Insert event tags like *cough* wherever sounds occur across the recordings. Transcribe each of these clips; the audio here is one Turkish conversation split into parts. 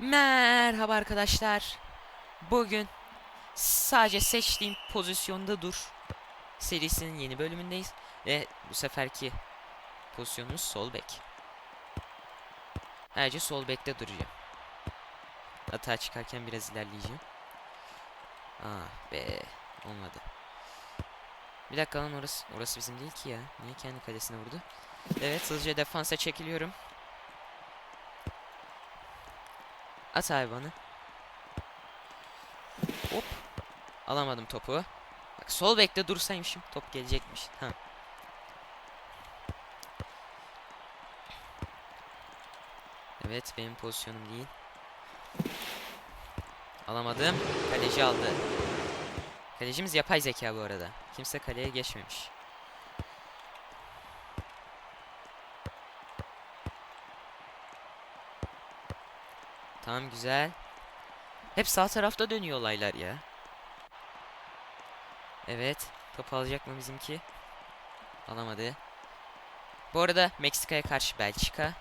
Merhaba arkadaşlar. Bugün sadece seçtiğim pozisyonda dur serisinin yeni bölümündeyiz ve bu seferki pozisyonumuz sol bek. Ayrıca sol bekte duracağım. Hata çıkarken biraz ilerleyeceğim. Ah be olmadı. Bir dakika lan orası orası bizim değil ki ya. Niye kendi kalesine vurdu? Evet hızlıca defansa çekiliyorum. At abi bana. Hop. Alamadım topu. Bak sol bekte dursaymışım top gelecekmiş. Ha. Evet benim pozisyonum değil. Alamadım. Kaleci aldı. Kalecimiz yapay zeka bu arada. Kimse kaleye geçmemiş. Tamam güzel. Hep sağ tarafta dönüyor olaylar ya. Evet. Topu alacak mı bizimki? Alamadı. Bu arada Meksika'ya karşı Belçika.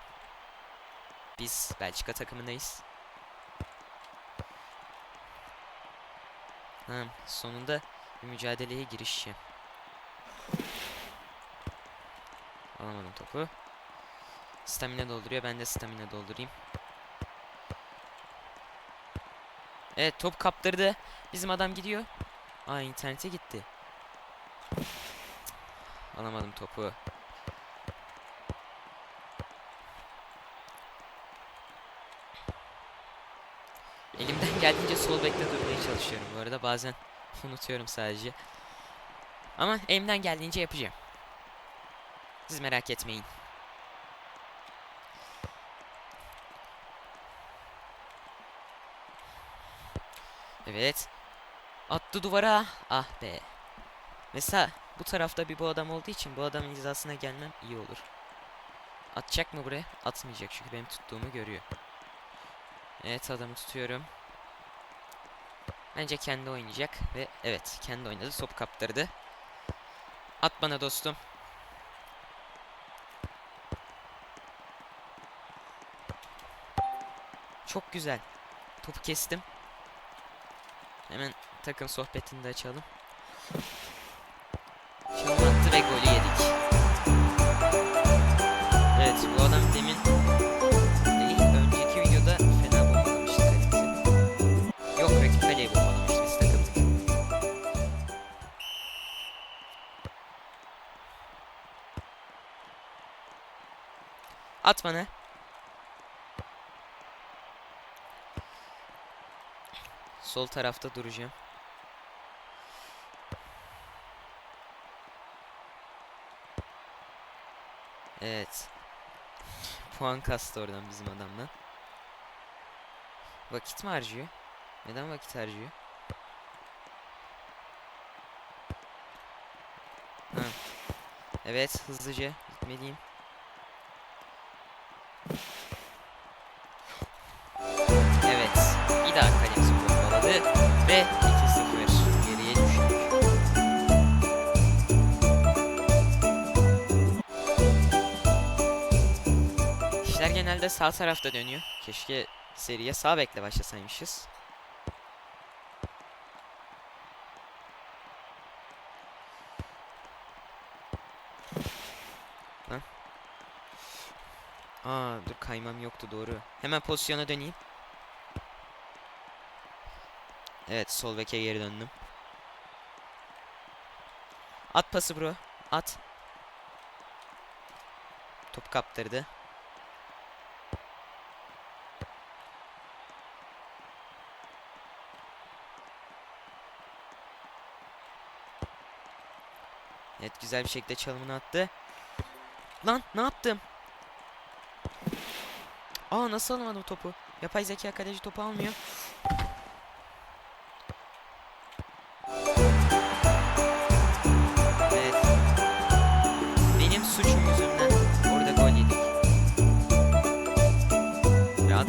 Biz Belçika takımındayız. Tamam. Sonunda bir mücadeleye girişeceğim. Alamadım topu. Stamina dolduruyor. Ben de stamina doldurayım. Evet top kaptırdı. Bizim adam gidiyor. Aa internete gitti. Alamadım topu. Elimden geldiğince sol bekte durmaya çalışıyorum bu arada. Bazen *laughs* unutuyorum sadece. Ama elimden geldiğince yapacağım. Siz merak etmeyin. Evet. Attı duvara. Ah be. Mesela bu tarafta bir bu adam olduğu için bu adamın hizasına gelmem iyi olur. Atacak mı buraya? Atmayacak çünkü benim tuttuğumu görüyor. Evet adamı tutuyorum. Bence kendi oynayacak ve evet kendi oynadı. Top kaptırdı. At bana dostum. Çok güzel. Topu kestim. Hemen takım sohbetini de açalım. Şimdi attı ve golü yedik. Evet bu adam demin değil önceki videoda fena bombalamıştı kalemizi. Yok rakip kaleyi bombalamıştı biz takıldık. At. Sol tarafta duracağım. Evet. Puan kastı oradan bizim adamdan. Vakit mi harcıyor? Neden vakit harcıyor? Ha. Evet hızlıca gitmeliyim. Ve 2-0 geriye düştük. İşler genelde sağ tarafta dönüyor. Keşke seriye sağ bekle başlasaymışız. Aa dur kaymam yoktu doğru. Hemen pozisyona döneyim. Evet sol beke geri döndüm. At pası bro. At. Top kaptırdı. Evet güzel bir şekilde çalımını attı. Lan ne yaptım? Aa nasıl alamadım topu? Yapay zeka kaleci topu almıyor.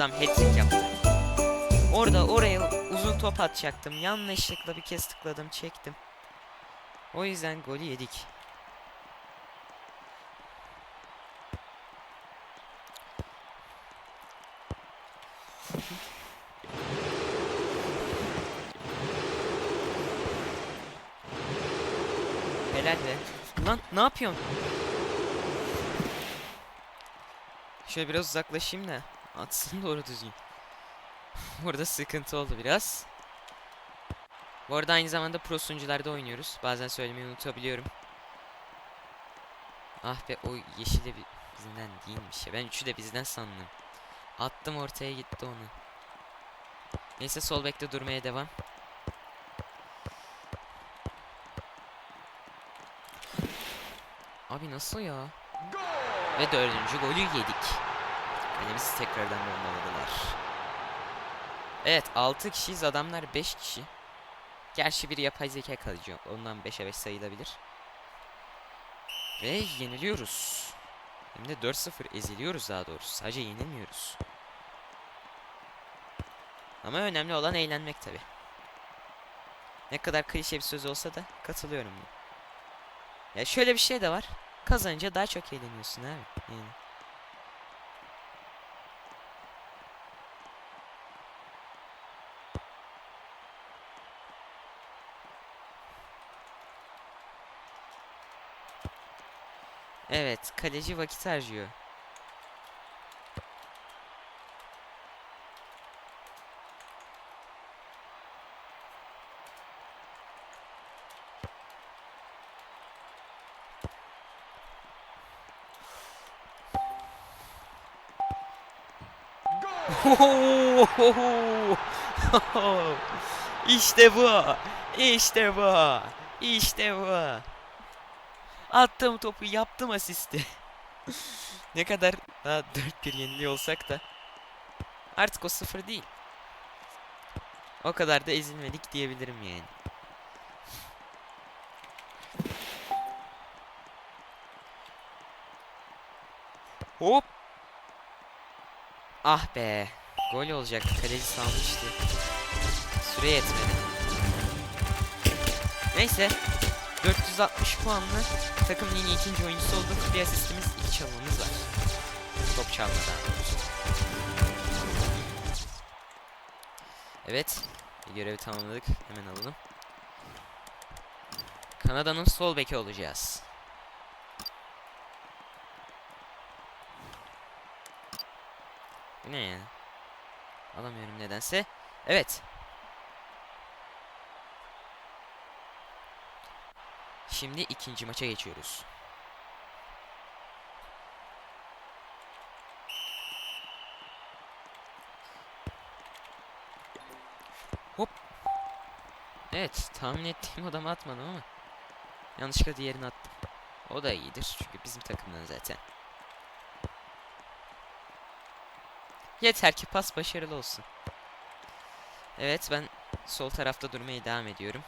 Adam hat-trick yaptı. Orada oraya uzun top atacaktım. Yanlışlıkla bir kez tıkladım, çektim. O yüzden golü yedik. Helal be. Lan ne yapıyorsun? Şöyle biraz uzaklaşayım da atsın doğru düzgün. *laughs* Burada sıkıntı oldu biraz. Bu arada aynı zamanda pro sunucularda oynuyoruz. Bazen söylemeyi unutabiliyorum. Ah be o yeşil de bi- bizden değilmiş ya. Ben üçü de bizden sandım. Attım ortaya gitti onu. Neyse sol bekte durmaya devam. Abi nasıl ya? Ve dördüncü golü yedik. Kalemizi tekrardan bombaladılar. Evet 6 kişiyiz adamlar 5 kişi. Gerçi bir yapay zeka kalıcı. Ondan 5'e 5 sayılabilir. Ve yeniliyoruz. Hem de 4-0 eziliyoruz daha doğrusu. Sadece yenilmiyoruz. Ama önemli olan eğlenmek tabi. Ne kadar klişe bir söz olsa da katılıyorum. Ya şöyle bir şey de var. Kazanınca daha çok eğleniyorsun abi. Yani. Evet, kaleci vakit harcıyor. *laughs* işte bu. İşte bu. İşte bu. Attım topu, yaptım asisti. *laughs* ne kadar daha 4-1 yeniliyor olsak da artık o sıfır değil. O kadar da ezilmedik diyebilirim yani. Hop. Ah be. Gol olacak. Kaleci salmıştı. Süre yetmedi. Neyse. 460 puanlı takım ligin ikinci oyuncusu olduk. Bir asistimiz, iki çalımımız var. Top çalma daha. Evet. Görevi tamamladık. Hemen alalım. Kanada'nın sol beki olacağız. Bu ne ya? Alamıyorum nedense. Evet. Şimdi ikinci maça geçiyoruz. Hop. Evet, tahmin ettiğim adamı atmadım ama yanlışlıkla diğerini attım. O da iyidir çünkü bizim takımdan zaten. Yeter ki pas başarılı olsun. Evet, ben sol tarafta durmaya devam ediyorum.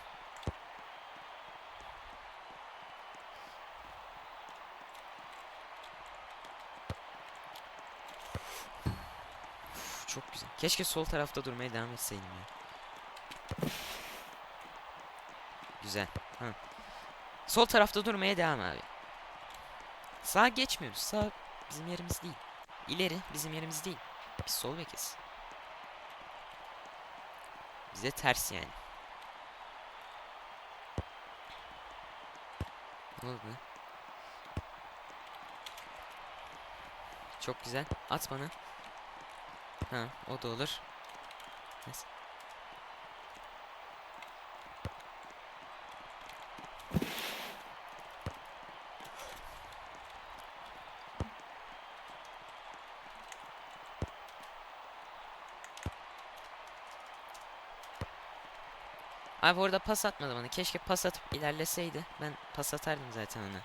Uf, çok güzel. Keşke sol tarafta durmaya devam etseydim ya. Güzel. Ha. Sol tarafta durmaya devam abi. Sağa geçmiyoruz. Sağ bizim yerimiz değil. İleri bizim yerimiz değil. Biz sol bekiz. Bize ters yani. Ne oldu? Çok güzel. At bana. Ha, o da olur. Neyse. Abi orada pas atmadı bana. Keşke pas atıp ilerleseydi. Ben pas atardım zaten ona.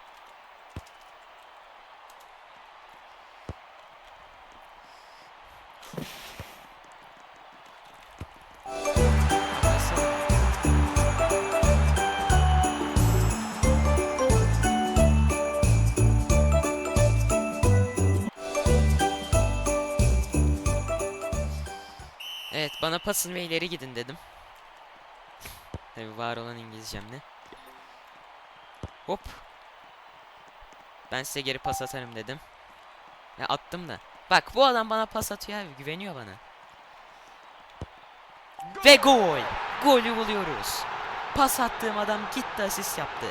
Bana pasın ve ileri gidin dedim. Tabi var olan İngilizcemle. Hop. Ben size geri pas atarım dedim. Ya attım da. Bak bu adam bana pas atıyor abi güveniyor bana. Ve gol. Golü buluyoruz. Pas attığım adam gitti asist yaptı.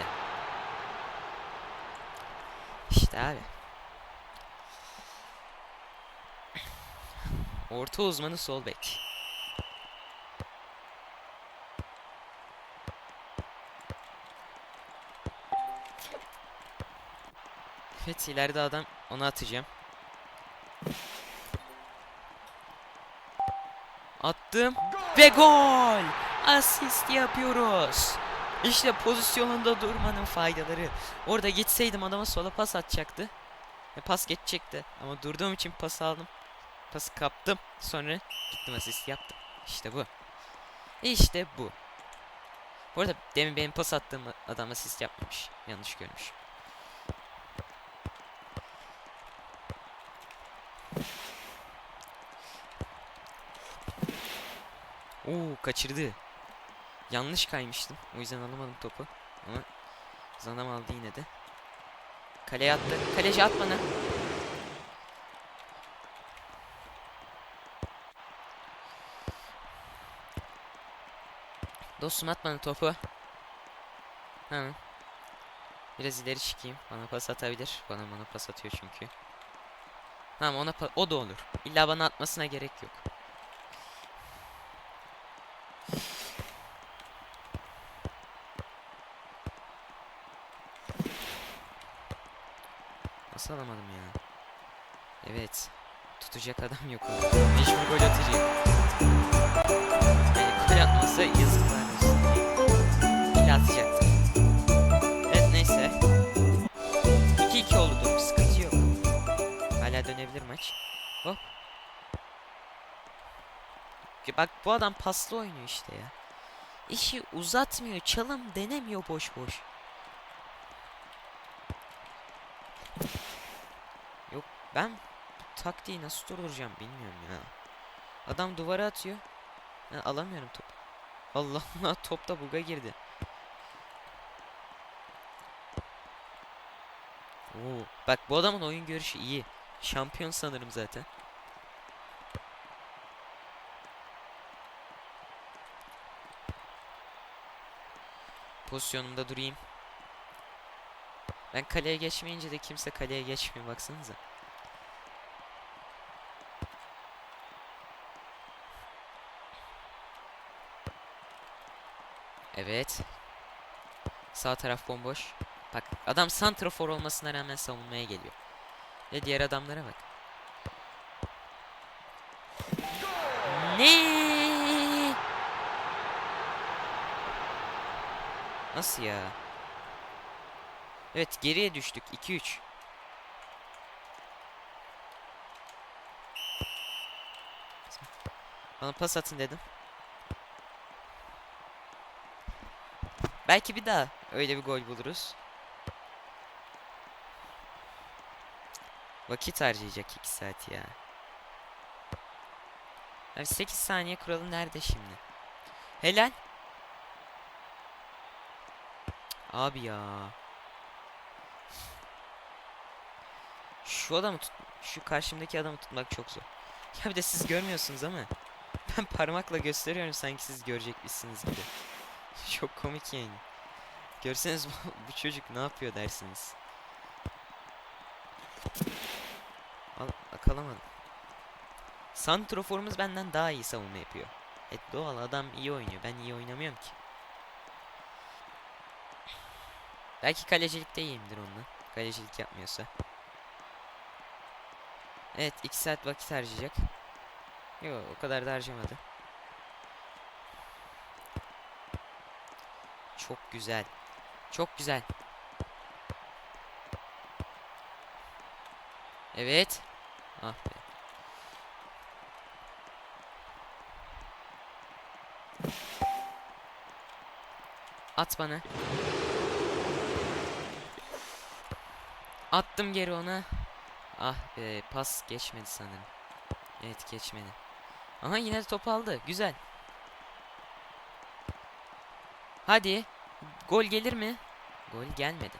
İşte abi. Orta uzmanı sol bek. Evet ileride adam onu atacağım. Attım ve gol! Asist yapıyoruz. İşte pozisyonunda durmanın faydaları. Orada gitseydim adama sola pas atacaktı. Ve pas geçecekti. Ama durduğum için pas aldım. Pası kaptım. Sonra gittim asist yaptım. İşte bu. İşte bu. Bu arada demin benim pas attığım adam asist yapmamış. Yanlış görmüş. Oo kaçırdı. Yanlış kaymıştım. O yüzden alamadım topu. Ama Zanam aldı yine de. Kaleye attı. Kaleci at bana. Dostum at bana topu. Ha. Biraz ileri çıkayım. Bana pas atabilir. Bana bana pas atıyor çünkü. Tamam ona o da olur. İlla bana atmasına gerek yok. Nasıl alamadım ya? Evet. Tutacak adam yok. Mecbur gol atacak. Yani gol atmasa yazıklar. Evet neyse. 2-2 oldu durum. Sıkıntı yok. Hala dönebilir maç. Hop. Bak bu adam paslı oynuyor işte ya. İşi uzatmıyor. Çalım denemiyor boş boş. Yok ben bu taktiği nasıl durduracağım bilmiyorum ya. Adam duvara atıyor. Ben alamıyorum top. Allah Allah *laughs* topta buga girdi. Oo, bak bu adamın oyun görüşü iyi. Şampiyon sanırım zaten. Pozisyonumda durayım. Ben kaleye geçmeyince de kimse kaleye geçmiyor baksanıza. Evet. Sağ taraf bomboş. Bak adam santrafor olmasına rağmen savunmaya geliyor. Ve diğer adamlara bak. Ne? Nasıl ya? Evet geriye düştük 2-3. Bana pas atın dedim. Belki bir daha öyle bir gol buluruz. Vakit harcayacak 2 saat ya. Abi 8 saniye kuralı nerede şimdi? Helal. Abi ya. Şu adamı tut şu karşımdaki adamı tutmak çok zor. Ya bir de siz görmüyorsunuz ama ben parmakla gösteriyorum sanki siz görecekmişsiniz gibi. *laughs* Çok komik yani. Görseniz bu, bu çocuk ne yapıyor dersiniz. Al, akalamadım. Santroforumuz benden daha iyi savunma yapıyor. E doğal adam iyi oynuyor. Ben iyi oynamıyorum ki. Belki kalecilikte iyiyimdir onunla. Kalecilik yapmıyorsa. Evet 2 saat vakit harcayacak. Yok o kadar da harcamadı. Çok güzel. Çok güzel. Evet. Ah be. At bana. Attım geri ona. Ah be pas geçmedi sanırım. Evet geçmedi. Aha yine de top aldı. Güzel. Hadi. Gol gelir mi? Gol gelmedi.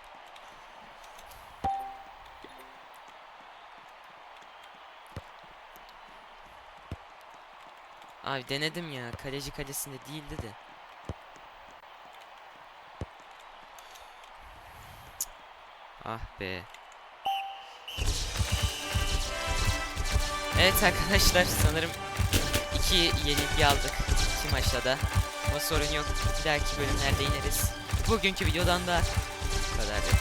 Abi denedim ya. Kaleci kalesinde değildi de. Ah be. Evet arkadaşlar sanırım iki yenilgi aldık. iki maçta da. Ama sorun yok. Bir dahaki bölümlerde ineriz. Bugünkü videodan da bu kadardı.